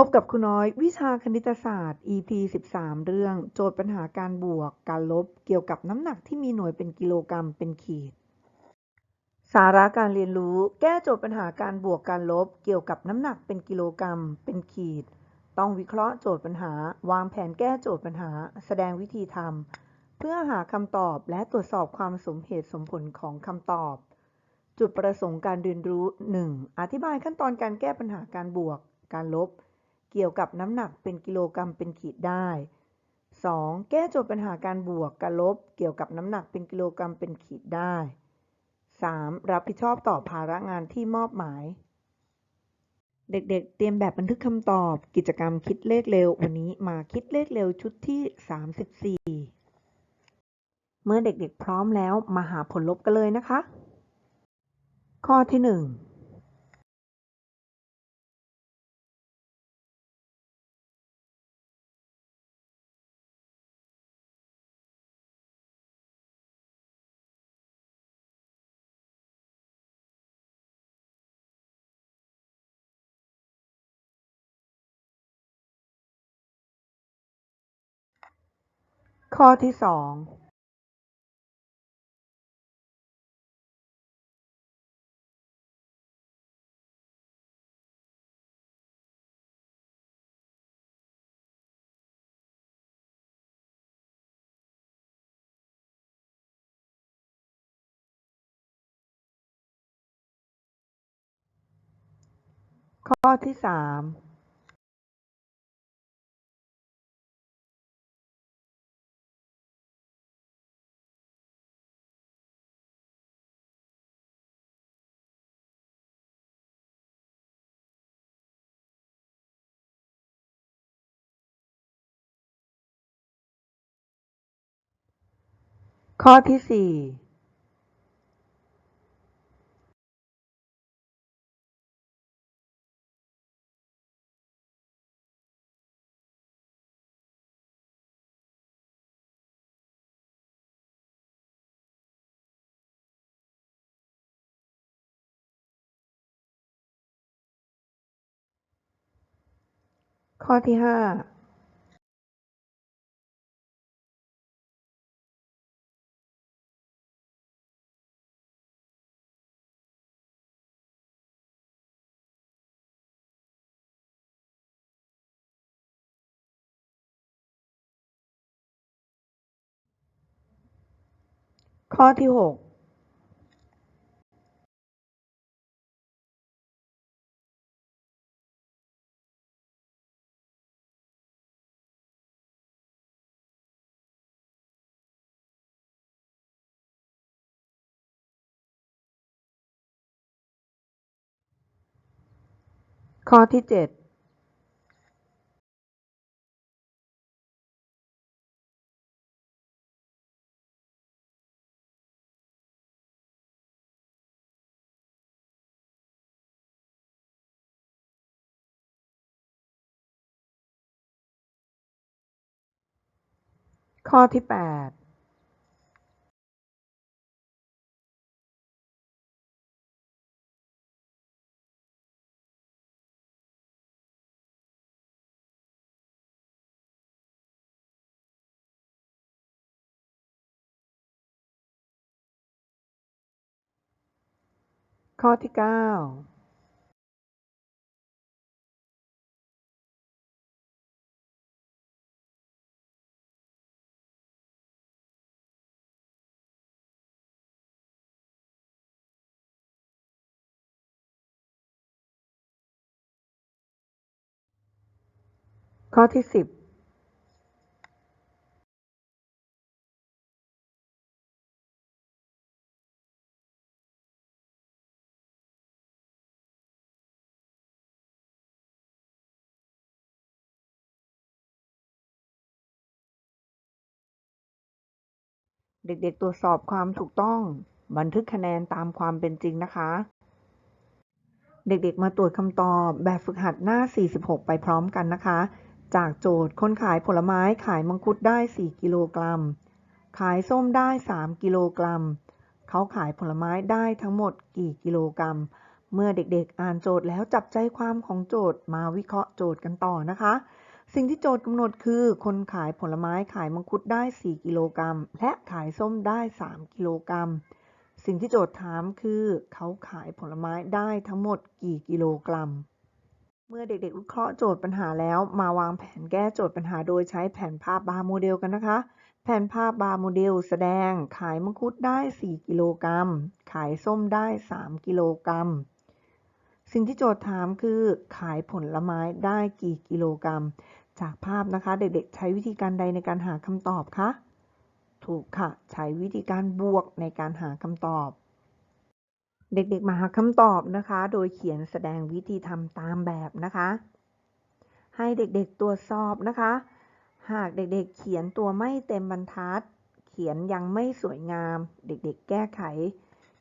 พบกับครูน้อยวิชาคณิตศาสตร์ EP 13 เรื่อง โจทย์ปัญหาการบวก การลบ เกี่ยวกับน้ำหนักที่มีหน่วยเป็นกิโลกรัมเป็นขีด สาระการเรียนรู้ แก้โจทย์ปัญหาการบวกการลบ เกี่ยวกับน้ำหนักเป็นกิโลกรัม เป็นขีด ต้องวิเคราะห์โจทย์ปัญหา วางแผนแก้โจทย์ปัญหา แสดงวิธีทำเพื่อหาคำตอบและตรวจสอบความสมเหตุสมผลของคำตอบ จุดประสงค์การเรียนรู้ 1. อธิบายขั้นตอนการแก้ปัญหาการบวก การลบ เกี่ยวกับน้ำหนักเป็นกิโลกรัมเป็นขีดได้ 2. แก้โจทย์ปัญหาการบวกการลบ เกี่ยวกับน้ำหนักเป็นกิโลกรัมเป็นขีดได้ 3. รับผิดชอบต่อภาระงานที่มอบหมาย เด็กๆเตรียมแบบบันทึกคำตอบ กิจกรรมคิดเลขเร็ว วันนี้มาคิดเลขเร็วชุดที่ 34 เมื่อเด็กๆพร้อมแล้วมาหาผลลบกันเลยนะคะ ข้อที่ 1 ข้อที่2ข้อที่3 ข้อที่4ข้อที่5 ข้อที่6ข้อที่7 ข้อที่8ข้อที่9 ข้อที่10เด็กๆ ตรวจสอบความถูกต้อง บันทึกคะแนนตามความเป็นจริงนะคะ เด็กๆ มาตรวจคำตอบแบบฝึกหัดหน้า 46 ไปพร้อมกันนะคะ จากโจทย์คนขายผลไม้ขายมังคุดได้ 4 กิโลกรัม ขายส้มได้ 3 กิโลกรัม เขาขายผลไม้ได้ทั้งหมดกี่กิโลกรัม เมื่อเด็กๆอ่านโจทย์แล้วจับใจความของโจทย์มาวิเคราะห์โจทย์กันต่อนะคะ สิ่งที่โจทย์กำหนดคือ คนขายผลไม้ขายมังคุดได้ 4 กิโลกรัม และขายส้มได้ 3 กิโลกรัม สิ่งที่โจทย์ถามคือ เขาขายผลไม้ได้ทั้งหมดกี่กิโลกรัม เมื่อเด็กๆวิเคราะห์โจทย์ปัญหาแล้ว มาวางแผนแก้โจทย์ปัญหาโดยใช้แผนภาพบาร์โมเดลกันนะคะ แผนภาพบาร์โมเดลแสดงขายมังคุดได้ 4 กิโลกรัม ขายส้มได้ 3 กิโลกรัม สิ่งที่โจทย์ถามคือ ขายผลไม้ได้กี่กิโลกรัม จากภาพนะคะ เด็กๆ ใช้วิธีการใดในการหาคำตอบคะ ถูกค่ะ ใช้วิธีการบวกในการหาคำตอบ เด็กๆ มาหาคำตอบนะคะ โดยเขียนแสดงวิธีทำตามแบบนะคะ ให้เด็กๆตรวจสอบนะคะ หากเด็กๆ เขียนตัวไม่เต็มบรรทัด เขียนยังไม่สวยงาม เด็กๆ แก้ไข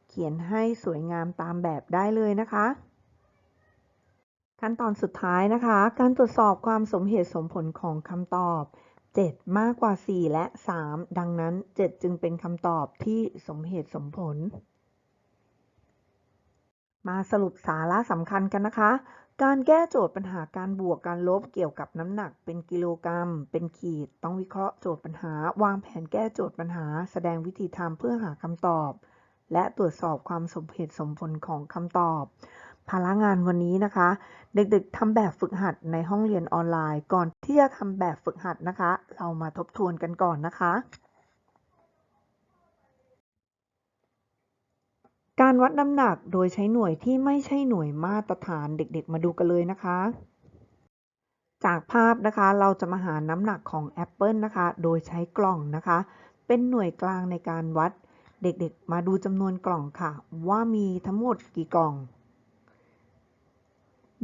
เขียนให้สวยงามตามแบบได้เลยนะคะ ขั้นตอนสุดท้ายนะคะ การตรวจสอบความสมเหตุสมผลของคำตอบ 7 มากกว่า 4 และ 3 ดังนั้น 7 จึงเป็นคำตอบที่สมเหตุสมผล มาสรุปสาระสำคัญกันนะคะ การแก้โจทย์ปัญหาการบวกการลบเกี่ยวกับน้ำหนักเป็นกิโลกรัม เป็นขีด ต้องวิเคราะห์โจทย์ปัญหา วางแผนแก้โจทย์ปัญหา แสดงวิธีทำเพื่อหาคำตอบ และตรวจสอบความสมเหตุสมผลของคำตอบ ภาระงานวันนี้นะคะ เด็กๆทำแบบฝึกหัดในห้องเรียนออนไลน์ ก่อนที่จะทำแบบฝึกหัดนะคะ เรามาทบทวนกันก่อนนะคะ การวัดน้ำหนักโดยใช้หน่วยที่ไม่ใช่หน่วยมาตรฐานเด็กๆ มาดูกันเลยนะคะ จากภาพนะคะเราจะมาหาน้ำหนักของแอปเปิลนะคะ โดยใช้กล่องนะคะ เป็นหน่วยกลางในการวัดเด็กๆ มาดูจำนวนกล่องค่ะ ว่ามีทั้งหมดกี่กล่อง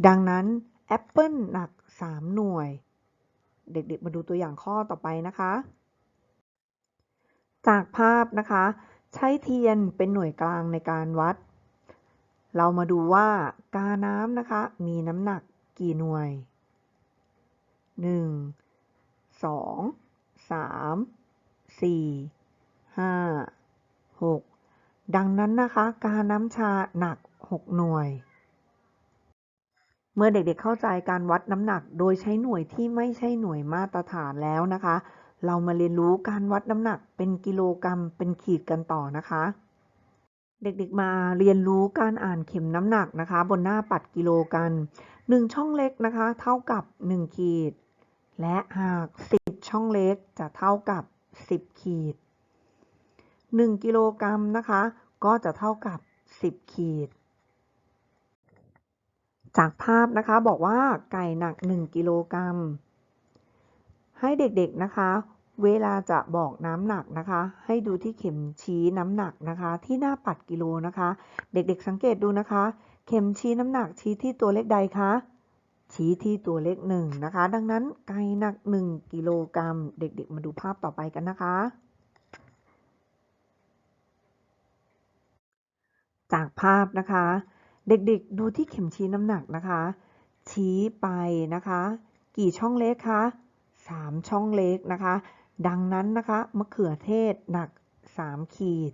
ดังนั้นแอปเปิลหนัก 3 หน่วย เด็กๆ มาดูตัวอย่างข้อต่อไปนะคะ จากภาพนะคะ ใช้เทียนเป็นหน่วยกลางในการวัด เรามาดูว่ากาน้ำนะคะ มีน้ำหนักกี่หน่วย 1 2 3 4 5 6 ดังนั้นนะคะ กาน้ำชาหนัก 6 หน่วย เมื่อเด็กๆเข้าใจการวัดน้ำหนักโดยใช้หน่วยที่ไม่ใช่หน่วยมาตรฐานแล้วนะคะ เรามาเรียนรู้การวัดน้ำหนักเป็นกิโลกรัมเป็นขีดกันต่อนะคะ เด็กๆมาเรียนรู้การอ่านเข็มน้ำหนักนะคะ บนหน้าปัดกิโลกัน 1 ช่องเล็กนะคะ เท่ากับ 1 ขีด และหาก 10 ช่องเล็กจะเท่ากับ 10 ขีด 1 กิโลกรัมนะคะ ก็จะเท่ากับ 10 ขีด จากภาพนะคะบอกว่าไก่หนัก 1 กิโลกรัม ให้เด็กๆนะคะ เวลาจะบอกน้ำหนักนะคะ ให้ดูที่เข็มชี้น้ำหนักนะคะ ที่หน้าปัดกิโลนะคะ เด็กๆสังเกตดูนะคะ เข็มชี้น้ำหนักชี้ที่ตัวเลขใดคะชี้ที่ตัวเลขหนึ่งนะคะ ดังนั้นไก่หนัก 1 กิโลกรัม เด็กๆ มาดูภาพต่อไปกันนะคะ จากภาพนะคะ เด็กๆ ดูที่เข็มชี้น้ำหนักนะคะ ชี้ไปนะคะ กี่ช่องเล็กคะ 3 ช่องเล็กนะคะ ดังนั้นนะคะมะเขือเทศหนัก 3 ขีด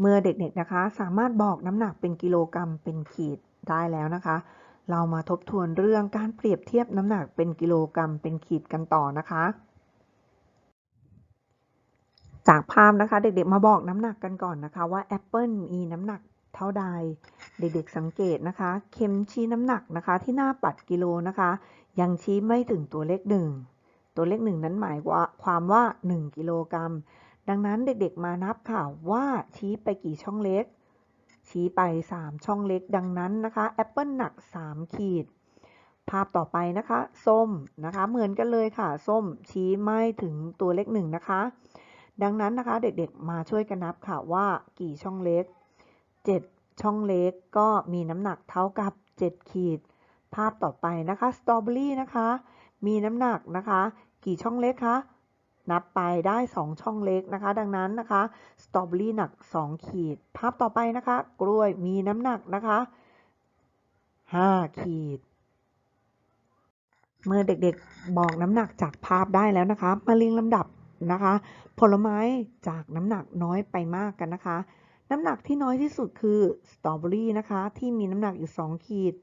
เมื่อเด็กๆนะคะ สามารถบอกน้ำหนักเป็นกิโลกรัมเป็นขีดได้แล้วนะคะ เรามาทบทวนเรื่องการเปรียบเทียบน้ำหนักเป็นกิโลกรัมเป็นขีดกันต่อนะคะ จากภาพนะคะ เด็กๆมาบอกน้ำหนักกันก่อนนะคะ ว่าแอปเปิลมีน้ำหนักเท่าใด เด็กๆสังเกตนะคะ เข็มชี้น้ำหนักนะคะ ที่หน้าปัดกิโลนะคะ ยังชี้ไม่ถึงตัวเลขหนึ่ง ตัวเลขหนึ่งนั้นหมายว่าความว่า 1 กิโลกรัม ดังนั้นเด็กๆมานับค่ะว่าชี้ไปกี่ช่องเล็ก ชี้ไป 3 ช่องเล็ก ดังนั้นนะคะแอปเปิลหนัก 3 ขีด ภาพต่อไปนะคะ ส้มนะคะ เหมือนกันเลยค่ะ ส้มชี้ไม่ถึงตัวเลขหนึ่งนะคะ ดังนั้นนะคะเด็กๆมาช่วยกันนับค่ะว่ากี่ช่องเล็ก 7 ช่องเล็กก็มีน้ำหนักเท่ากับ 7 ขีด ภาพต่อไปนะคะสตรอเบอรี่นะคะ มีน้ำหนักนะคะ กี่ช่องเล็กคะนับไปได้ 2 ช่องเล็กนะคะ ดังนั้นนะคะสตรอเบอรี่หนัก 2 ขีด ภาพต่อไปนะคะ กล้วยมีน้ำหนักนะคะ 5 ขีด เมื่อเด็กๆบอกน้ำหนักจากภาพได้แล้วนะคะ มาเรียงลำดับนะคะ ผลไม้จากน้ำหนักน้อยไปมากกันนะคะ น้ำหนักที่น้อยที่สุดคือสตรอเบอรี่นะคะ ที่มีน้ำหนักอยู่ 2 ขีด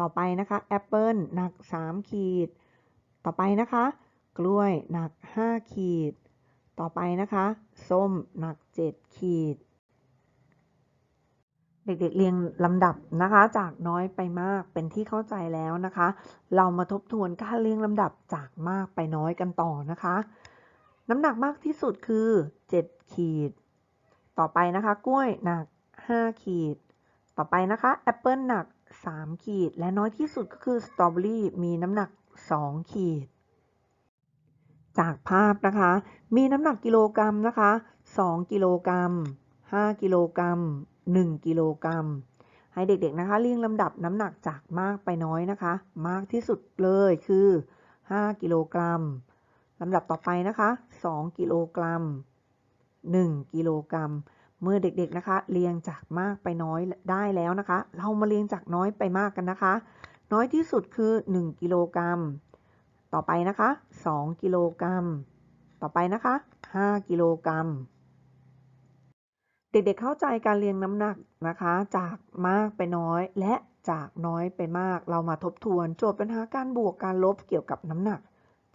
ต่อไปนะคะแอปเปิลหนัก 3 ขีด ต่อไปนะคะ กล้วยหนัก 5 ขีด ต่อไปนะคะ ส้มหนัก 7 ขีด เด็กๆเรียงลำดับนะคะ จากน้อยไปมากเป็นที่เข้าใจแล้วนะคะ เรามาทบทวนการเรียงลำดับจากมากไปน้อยกันต่อนะคะ น้ำหนักมากที่สุดคือ 7 ขีด ต่อไปนะคะ กล้วยหนัก 5 ขีด ต่อไปนะคะแอปเปิลหนัก 3 ขีด และน้อยที่สุดก็คือสตรอเบอรี่มีน้ำหนัก 2 ขีด จากภาพนะคะ มีน้ำหนักกิโลกรัมนะคะ 2 กิโลกรัม 5 กิโลกรัม 1 กิโลกรัม ให้เด็กๆนะคะเรียงลำดับน้ำหนักจากมากไปน้อยนะคะ มากที่สุดเลยคือ 5 กิโลกรัมลำดับต่อไปนะคะ 2 กิโลกรัม 1 กิโลกรัม เมื่อเด็กๆนะคะ เรียงจากมากไปน้อยได้แล้วนะคะ เรามาเรียงจากน้อยไปมากกันนะคะ น้อยที่สุดคือ 1 กิโลกรัม ต่อไปนะคะ 2 กิโลกรัม ต่อไปนะคะ 5 กิโลกรัม เด็กๆเข้าใจการเรียงน้ำหนักนะคะ จากมากไปน้อยและจากน้อยไปมาก เรามาทบทวนโจทย์ปัญหาการบวกการลบเกี่ยวกับน้ำหนัก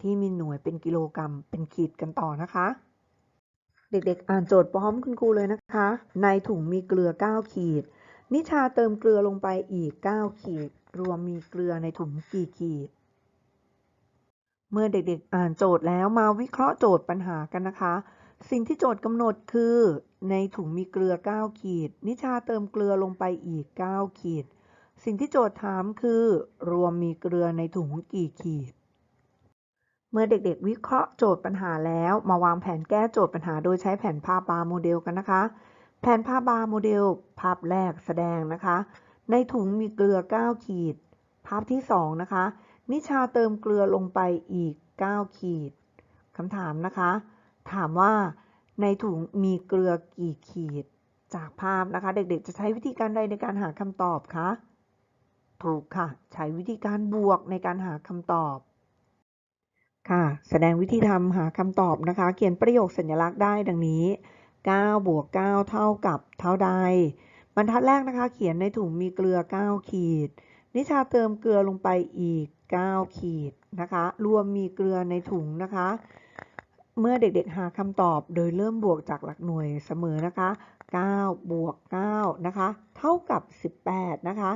ที่มีหน่วยเป็นกิโลกรัมเป็นขีดกันต่อนะคะ เด็กๆ อ่านโจทย์พร้อมคุณครูเลยนะคะ ในถุงมีเกลือ 9 ขีด นิชาเติมเกลือลงไปอีก 9 ขีด รวมมีเกลือในถุงกี่ขีด เมื่อเด็กๆ อ่านโจทย์แล้วมาวิเคราะห์โจทย์ปัญหากันนะคะ สิ่งที่โจทย์กำหนดคือ ในถุงมีเกลือ 9 ขีด นิชาเติมเกลือลงไปอีก 9 ขีด สิ่งที่โจทย์ถามคือ รวมมีเกลือในถุงกี่ขีด เมื่อเด็กๆ วิเคราะห์โจทย์ปัญหาแล้ว มาวางแผนแก้โจทย์ปัญหาโดยใช้แผนภาพบาร์โมเดลกันนะคะ แผนภาพบาร์โมเดล ภาพแรกแสดงนะคะ ในถุงมีเกลือ 9 ขีด ภาพที่ 2 นะคะ นิชาเติมเกลือลงไปอีก 9 ขีดคำถามนะคะ ถามว่าในถุงมีเกลือกี่ขีด จากภาพนะคะ เด็กๆ จะใช้วิธีการใดในการหาคำตอบคะ ถูกค่ะ ใช้วิธีการบวกในการหาคำตอบ ค่ะ แสดงวิธีทำหาคำตอบนะคะ เขียนประโยคสัญลักษณ์ได้ดังนี้ 9 บวก 9 เท่ากับเท่าใด บรรทัดแรกนะคะ เขียนในถุงมีเกลือ 9 ขีด นิชาเติมเกลือลงไปอีก 9 ขีดนะคะ รวมมีเกลือในถุงนะคะ เมื่อเด็กๆหาคำตอบโดยเริ่มบวกจากหลักหน่วยเสมอนะคะ 9 บวก 9 นะคะ เท่ากับ 18 นะคะ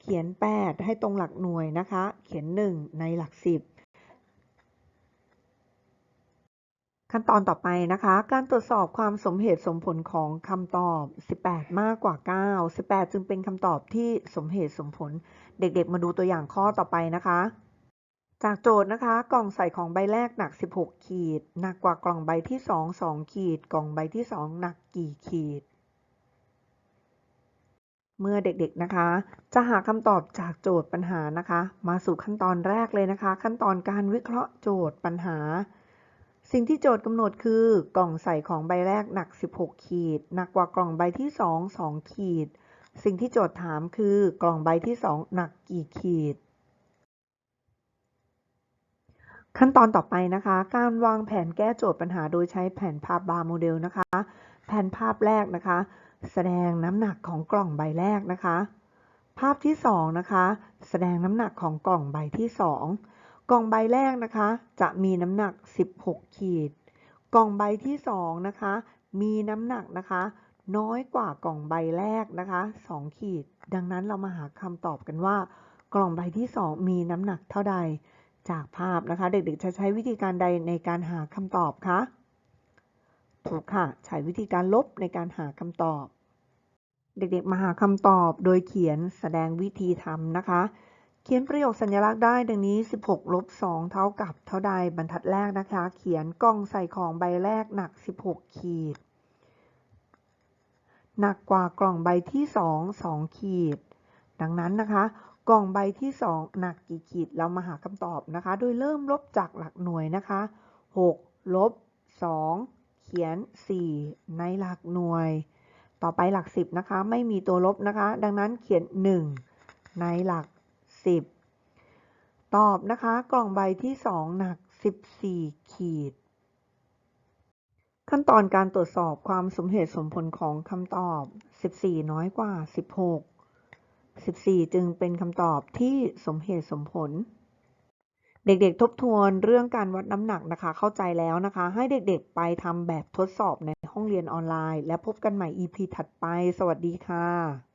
เขียน 8 ให้ตรงหลักหน่วยนะคะ เขียน 1 ในหลัก 10 ขั้นตอนต่อไปนะคะ การตรวจสอบความสมเหตุสมผลของคำตอบ 18 มากกว่า 9 18 จึงเป็นคำตอบที่สมเหตุสมผล เด็กๆ มาดูตัวอย่างข้อต่อไปนะคะ จากโจทย์นะคะ กล่องใส่ของใบแรกหนัก 16 ขีด หนักกว่ากล่องใบที่ 2 2 ขีด กล่องใบที่ 2 หนักกี่ขีด เมื่อเด็กๆนะคะ จะหาคำตอบจากโจทย์ปัญหานะคะ มาสู่ขั้นตอนแรกเลยนะคะ ขั้นตอนการวิเคราะห์โจทย์ปัญหา สิ่งที่โจทย์กำหนดคือกล่องใส่ของใบแรกหนัก 16 ขีด หนักกว่ากล่องใบที่ 2 2 ขีด สิ่งที่โจทย์ถามคือกล่องใบที่ 2 หนักกี่ขีด ขั้นตอนต่อไปนะคะ การวางแผนแก้โจทย์ปัญหาโดยใช้แผนภาพบาร์โมเดลนะคะ แผนภาพแรกนะคะ แสดงน้ำหนักของกล่องใบแรกนะคะ ภาพที่ 2 นะคะ แสดงน้ำหนักของกล่องใบที่ 2 กล่องใบแรกนะคะ จะมีน้ำหนัก 16 ขีด กล่องใบที่ 2 นะคะ มีน้ำหนักนะคะ น้อยกว่ากล่องใบแรกนะคะ 2 ขีด ดังนั้นเรามาหาคำตอบกันว่า กล่องใบที่ 2 มีน้ำหนักเท่าใด จากภาพนะคะ เด็กๆ จะใช้วิธีการใดในการหาคำตอบคะถูกค่ะ ใช้วิธีการลบในการหาคำตอบ เด็กๆ มาหาคำตอบโดยเขียนแสดงวิธีทำนะคะ ขียนประโยคสัญลักษณ์ได้ดังนี้ 16 ลบ 2 เท่ากับเท่าใดบรรทัดแรกนะคะ เขียนกล่องใส่ของใบแรกหนัก 16 ขีด หนักกว่ากล่องใบที่ 2 2 ขีด ดังนั้นนะคะ กล่องใบที่ 2 หนักกี่ขีด เรามาหาคำตอบนะคะ โดยเริ่มลบจากหลักหน่วยนะคะ 6 ลบ 2 เขียน 4 ในหลักหน่วย ต่อไปหลัก 10 นะคะ ไม่มีตัวลบนะคะ ดังนั้นเขียน 1 ในหลัก 10 ตอบนะคะ กล่องใบที่ 2 หนัก 14 ขีด ขั้นตอนการตรวจสอบความสมเหตุสมผลของคำตอบ 14 น้อยกว่า 16 14 จึงเป็นคำตอบที่สมเหตุสมผล เด็กๆ ทบทวนเรื่องการวัดน้ำหนักนะคะ เข้าใจแล้วนะคะ ให้เด็กๆ ไปทำแบบทดสอบในห้องเรียนออนไลน์ และพบกันใหม่ EP ถัดไป สวัสดีค่ะ